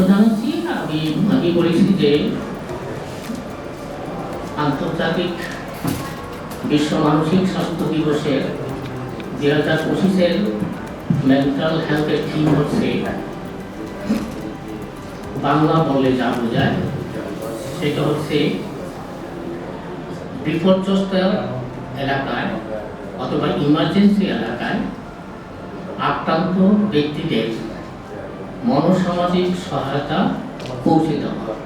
জানাচ্ছি আমি আগে বলেছি যে আন্তর্জাতিক বিশ্ব মানসিক স্বাস্থ্য দিবসের দুই হাজার পঁচিশের মেন্টাল হেলথের থিম হচ্ছে বাংলা বলে যা বোঝায়, সেটা হচ্ছে বিপর্যস্ত এলাকায় অথবা ইমার্জেন্সি এলাকায় আক্রান্ত ব্যক্তিদের মনোসামাজিক সহায়তা পৌঁছে দেওয়া